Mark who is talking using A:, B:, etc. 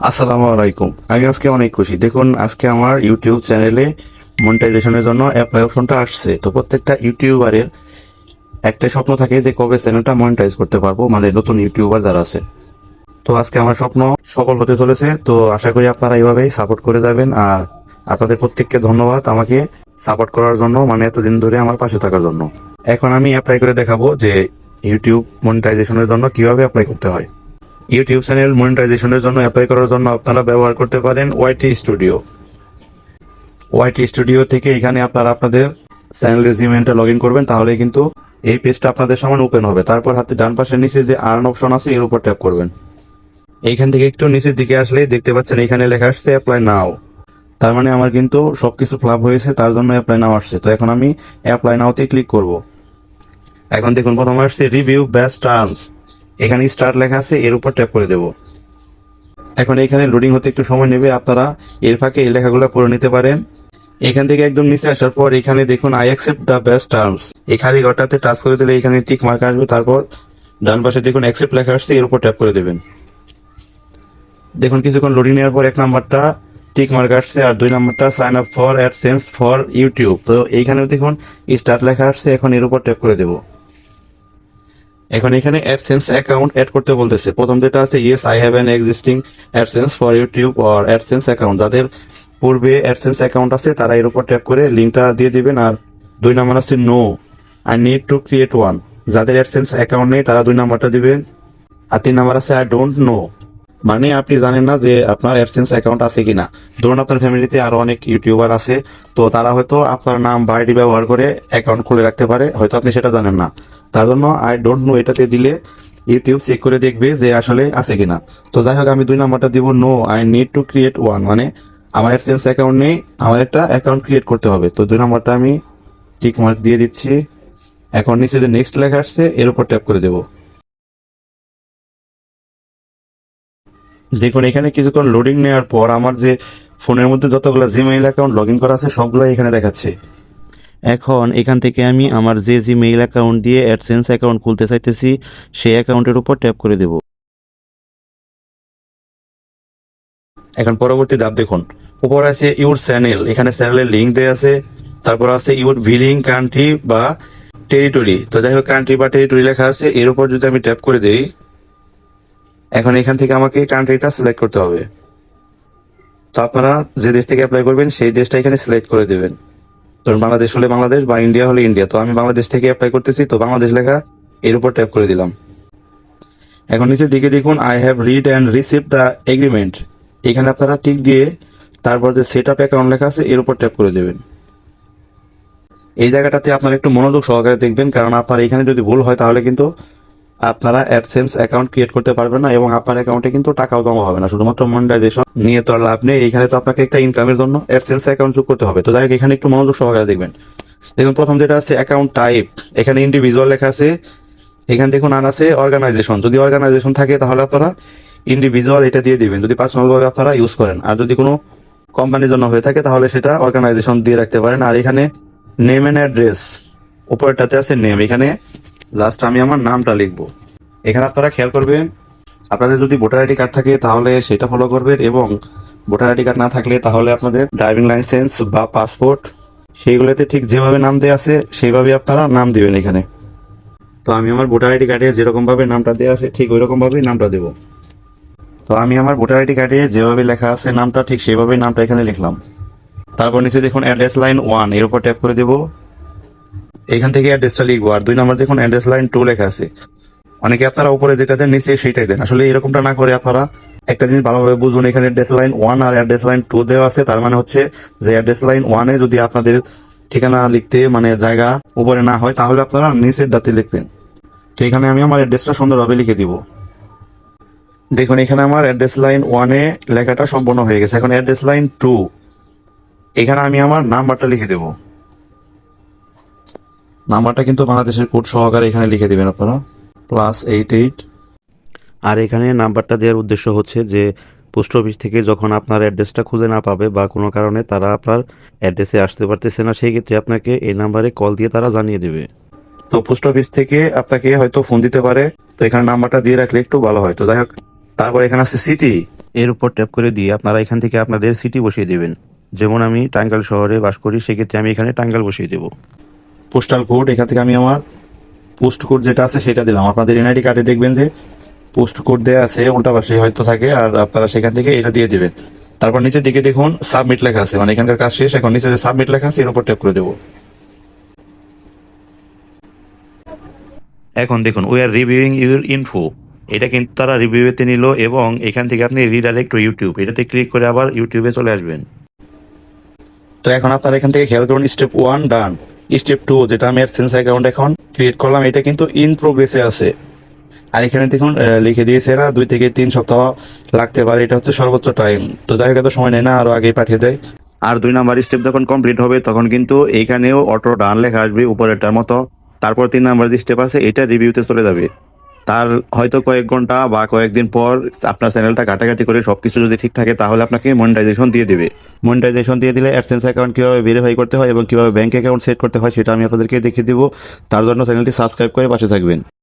A: আসসালামু আলাইকুম। আমি আজকে অনেক খুশি। দেখুন, আজকে আমার ইউটিউব চ্যানেলে মনিটাইজেশনের জন্য অ্যাপ্লাই অপশনটা আসছে। তো প্রত্যেকটা ইউটিউবারের একটা স্বপ্ন থাকে যে কবে চ্যানেলটা মনিটাইজ করতে পারব মানে নতুন ইউটিউবার যারা আছে। তো আজকে আমার স্বপ্ন সফল হতে চলেছে। তো আশা করি আপনারা এইভাবেই সাপোর্ট করে যাবেন। আর আপনাদের প্রত্যেককে ধন্যবাদ আমাকে সাপোর্ট করার জন্য মানে এতদিন ধরে আমার পাশে থাকার জন্য। এখন আমি অ্যাপ্লাই করে দেখাবো যে ইউটিউব মনিটাইজেশনের জন্য কীভাবে অ্যাপ্লাই করতে হয়। ইউটিউব চ্যানেল মনিটাইজেশনের জন্য অ্যাপ্লাই করার জন্য আপনারা ব্যবহার করতে পারেন ওয়াইটি স্টুডিও ওয়াইটি স্টুডিও থেকে এখানে আপনারা আপনাদের চ্যানেল রেজিমেন্টে লগ ইন করবেন, তাহলে কিন্তু এই পেজটা আপনাদের সামনে ওপেন হবে। তারপর হাতে ডান পাশের নিচে যে আর্ন অপশন আছে, এর উপর ট্যাপ করবেন। এইখান থেকে একটু নিচের দিকে আসলে দেখতে পাচ্ছেন, এখানে লেখা আসছে অ্যাপ্লাই নাও তার মানে আমার কিন্তু সবকিছু ফ্লাপ হয়েছে, তার জন্য অ্যাপ্লাই নাও আসছে। তো এখন আমি অ্যাপ্লাই নাওতে ক্লিক করব। এখন দেখুন, প্রথমে আসছে রিভিউ বেস্ট টার্মস এখানে স্টার্ট লেখা আছে, এর উপর ট্যাপ করে দেব। এখন এখানে লোডিং হতে একটু সময় নেবে, আপনারা এর ফাঁকে এই লেখাগুলো পড়ে নিতে পারেন। এখান থেকে একদম নিচে আসার পর এখানে দেখুন I accept the best terms এই খালি ঘরটাতে টাচ করে দিলে এখানে টিক মার্ক আসবে, তারপর ডান পাশে দেখুন অ্যাকসেপ্ট লেখা আসছে, এর উপর ট্যাপ করে দেবেন। দেখুন, কিছুক্ষণ লোডিং নেওয়ার পর এক নাম্বারটা টিক মার্ক আসছে, আর দুই নাম্বারটা sign up for AdSense for YouTube তো এইখানেও দেখুন স্টার্ট লেখা আসছে, এখন এর উপর ট্যাপ করে দেবো। এখন এখানে অ্যাডসেন্স অ্যাকাউন্ট অ্যাড করতে বলতেছে। প্রথম যেটা আছে yes I have an existing AdSense for YouTube or AdSense account যাদের পূর্বে অ্যাডসেন্স অ্যাকাউন্ট আছে, তারা এর উপর ট্যাপ করে লিঙ্কটা দিয়ে দিবেন আর দুই নাম্বার আছে no I need to create one যাদের অ্যাডসেন্স অ্যাকাউন্ট নেই, তারা দুই নাম্বারটা দিবেন। আর তিন নাম্বার আছে আই ডোন্ট নো মানে আপনি জানেন না যে আপনার অ্যাডসেন্স অ্যাকাউন্ট আছে কিনা। ধরুন আপনার ফ্যামিলিতে আরও অনেক ইউটিউবার আছে, তো তারা হয়তো আপনার নাম বা ব্যবহার করে অ্যাকাউন্ট খুলে রাখতে পারে। হয়তো আপনি সেটা জানেন না। তার জন্য আই ডোন্ট নো এটাতে দিলে ইউটিউব চেক করে দেখবে যে আসলে আছে কিনা। তো যাই হোক, আমি দুই নাম্বারটা দিব no I need to create one মানে আমার অ্যাডসেন্স অ্যাকাউন্ট নেই, আমার একটা অ্যাকাউন্ট ক্রিয়েট করতে হবে। তো দুই নাম্বারটা আমি টিক মার্ক দিয়ে দিচ্ছি। এখন নিচে যে নেক্সট লেখা আসছে, এর উপর ট্যাপ করে দেবো। দেখুন, এখানে কিছুক্ষণ লোডিং নেওয়ার পর আমার যে ফোনের মধ্যে যতগুলো জিমেইল অ্যাকাউন্ট লগ ইন করা আছে সবগুলো এখানে দেখাচ্ছে। এখন এখান থেকে আমি আমার যে জিমেইল অ্যাকাউন্ট দিয়ে অ্যাডসেন্স অ্যাকাউন্ট খুলতে চাইতেছি, সেই অ্যাকাউন্টের উপর ট্যাপ করে দেব। এখন পরবর্তী ধাপ দেখুন। উপর আছে ইউর চ্যানেল এখানে চ্যানেলের লিঙ্ক দেওয়া আছে। তারপর আছে ইউর ভিলিং কান্ট্রি বা টেরিটরি তো যাই হোক কান্ট্রি বা টেরিটরি লেখা আছে। এর উপর যদি আমি ট্যাপ করে দেই, এখন এখান থেকে আমাকে কান্ট্রিটা সিলেক্ট করতে হবে। তো আপনারা যে দেশ থেকে অ্যাপ্লাই করবেন, সেই দেশটা এখানে সিলেক্ট করে দেবেন। ধরুন বাংলাদেশ হলে বাংলাদেশ বা ইন্ডিয়া হলে ইন্ডিয়া। তো আমি বাংলাদেশ থেকে অ্যাপ্লাই করতেছি, তো বাংলাদেশ লেখা এর উপর ট্যাপ করে দিলাম। এখন নিচের দিকে দেখুন I have read and receive the agreement এখানে আপনারা টিক দিয়ে তারপর যে সেট আপ অ্যাকাউন্ট লেখা আছে, এর উপর ট্যাপ করে দেবেন। এই জায়গাটাতে আপনার একটু মনোযোগ সহকারে দেখবেন, কারণ আপনার এখানে যদি ভুল হয়, তাহলে কিন্তু আপনারা অ্যাডসেন্স অ্যাকাউন্ট ক্রিয়েট করতে পারবেন না এবং আপনার অ্যাকাউন্টে কিন্তু টাকাও জমা হবে না। শুধুমাত্র মনিটাইজেশন নিয়ে তো লাভ নেই। এখানে তো আপনাকে একটা ইনকামের জন্য অ্যাডসেন্স অ্যাকাউন্ট যোগ করতে হবে। তো যাই এখানে একটু মনোযোগ সহকারে দেখবেন। দেখুন, প্রথম যেটা আছে অ্যাকাউন্ট টাইপ এখানে ইন্ডিভিজুয়াল লেখা আছে। এখানে দেখুন আর আছে অর্গানাইজেশন যদি অর্গানাইজেশন থাকে তাহলে আপনারা ইন্ডিভিজুয়াল এটা দিয়ে দিবেন। যদি পার্সোনাল ভাবে আপনারা ইউজ করেন। আর যদি কোনো কোম্পানির জন্য হয়ে থাকে তাহলে সেটা অর্গানাইজেশন দিয়ে রাখতে পারেন। আর এখানে নেম এন্ড অ্যাড্রেস উপরটাতে আছে নেম এখানে লাস্ট আমি আমার নামটা লিখব। এখানে আপনারা খেয়াল করবেন, আপনাদের যদি ভোটার আইডি কার্ড থাকে তাহলে সেটা ফলো করবেন এবং ভোটার আইডি কার্ড না থাকলে তাহলে আপনাদের ড্রাইভিং লাইসেন্স বা পাসপোর্ট সেইগুলোতে ঠিক যেভাবে নাম দেওয়া আছে সেইভাবে আপনারা নাম দিবেন এখানে। তো আমি আমার ভোটার আইডি কার্ডে যেরকম ভাবে নামটা দেওয়া আছে ঠিক ওই রকম ভাবেই নামটা দেবো। তো আমি আমার ভোটার আইডি কার্ডে যেভাবে লেখা আছে নামটা ঠিক সেভাবেই নামটা এখানে লিখলাম। তারপর নিচে দেখুন অ্যাড্রেস লাইন ওয়ানের উপর ট্যাপ করে দেবো। এখান থেকে অ্যাড্রেসটা লিখব। আর দুই নাম্বার দেখুন অ্যাড্রেস লাইন টু লেখা আছে। অনেকে আপনারা উপরে যেটা দেন নিচে সেটাই দেন। আসলে এরকমটা না করে আপনারা একটা জিনিস ভালোভাবে বুঝুন। এখানে অ্যাড্রেস লাইন ওয়ান আর অ্যাড্রেস লাইন টু দেওয়া আছে। তার মানে হচ্ছে যে অ্যাড্রেস লাইন ওয়ানে যদি আপনাদের ঠিকানা লিখতে মানে জায়গা উপরে না হয়, তাহলে আপনারা নিচের ডাতে লিখবেন। তো এখানে আমি আমার অ্যাড্রেসটা সুন্দরভাবে লিখে দিব। দেখুন, এখানে আমার অ্যাড্রেস লাইন ওয়ানে লেখাটা সম্পূর্ণ হয়ে গেছে। এখন অ্যাড্রেস লাইন টু এখানে আমি আমার নাম্বারটা লিখে দেব। নাম্বারটা কিন্তু বাংলাদেশের কোড সহকারে এখানে লিখে দিবেন আপনারা। প্লাস এইট এইট আর এখানে নাম্বারটা দেওয়ার উদ্দেশ্য হচ্ছে যে পোস্ট অফিস থেকে যখন আপনার অ্যাড্রেসটা খুঁজে না পাবে বা কোনো কারণে তারা আপনার অ্যাড্রেসে আসতে পারতেছে না, সেই ক্ষেত্রে আপনাকে এই নাম্বারে কল দিয়ে তারা জানিয়ে দেবে। তো পোস্ট অফিস থেকে আপনাকে হয়তো ফোন দিতে পারে, তো এখানে নাম্বারটা দিয়ে রাখলে একটু ভালো হয়। তো যাই হোক, তারপর এখানে আছে সিটি এর উপর ট্যাপ করে দিয়ে আপনারা এখান থেকে আপনাদের সিটি বসিয়ে দেবেন। যেমন আমি টাঙ্গাইল শহরে বাস করি, সেক্ষেত্রে আমি এখানে টাঙ্গাইল বসিয়ে দেবো। পোস্টাল কোড এখান থেকে আমি আমার পোস্ট কোড যেটা আছে সেটা দিলাম। আপনাদের এনআইডি কার্ডে দেখবেন যে পোস্ট কোড দেওয়া আছে উল্টা পাশে হয়তো থাকে, আর আপনারা সেখান থেকে এটা দিয়ে দেবেন। তারপর নিচের দিকে দেখুন সাবমিট লেখা আছে। মানে এখানকার কাজ শেষ, এখন নিচে যে সাবমিট লেখা আছে, এর উপর ট্যাপ করে দেবো। এখন দেখুন we are reviewing your info এটা কিন্তু তারা রিভিউতে নিল, এবং এখান থেকে আপনি রিডাইরেক্ট টু ইউটিউব এটাতে ক্লিক করে আবার ইউটিউবে চলে আসবেন। তো এখন আপনারা এখান থেকে খেয়াল করুন step one done step two যেটা আমি অ্যাডসেন্স অ্যাকাউন্ট এখন ক্রিয়েট করলাম, এটা কিন্তু ইন প্রোগ্রেসে আছে। আর এখানে দেখুন লিখে দিয়েছে এরা, দুই থেকে তিন সপ্তাহ লাগতে পারে, এটা হচ্ছে সর্বোচ্চ টাইম তো যাই হোক, এত সময় নেয় না আরও আগেই পাঠিয়ে দেয়। আর দুই নাম্বার স্টেপ যখন কমপ্লিট হবে, তখন কিন্তু এইখানেও অটো ডান লেখা আসবে, উপরেরটার মতো। তারপর তিন নাম্বার যে স্টেপ আছে, এটা রিভিউতে চলে যাবে। তার হয়তো কয়েক ঘণ্টা বা কয়েকদিন পর আপনার চ্যানেলটা কাটাকাটি করে সব কিছু যদি ঠিক থাকে, তাহলে আপনাকে মনিটাইজেশন দিয়ে দেবে। মনিটাইজেশন দিয়ে দিলে অ্যাডসেন্স অ্যাকাউন্ট কীভাবে ভেরিফাই করতে হয় এবং কীভাবে ব্যাঙ্ক অ্যাকাউন্ট সেট করতে হয়, সেটা আমি আপনাদেরকে দেখিয়ে দেবো। তার জন্য চ্যানেলটি সাবস্ক্রাইব করে পাশে থাকবেন।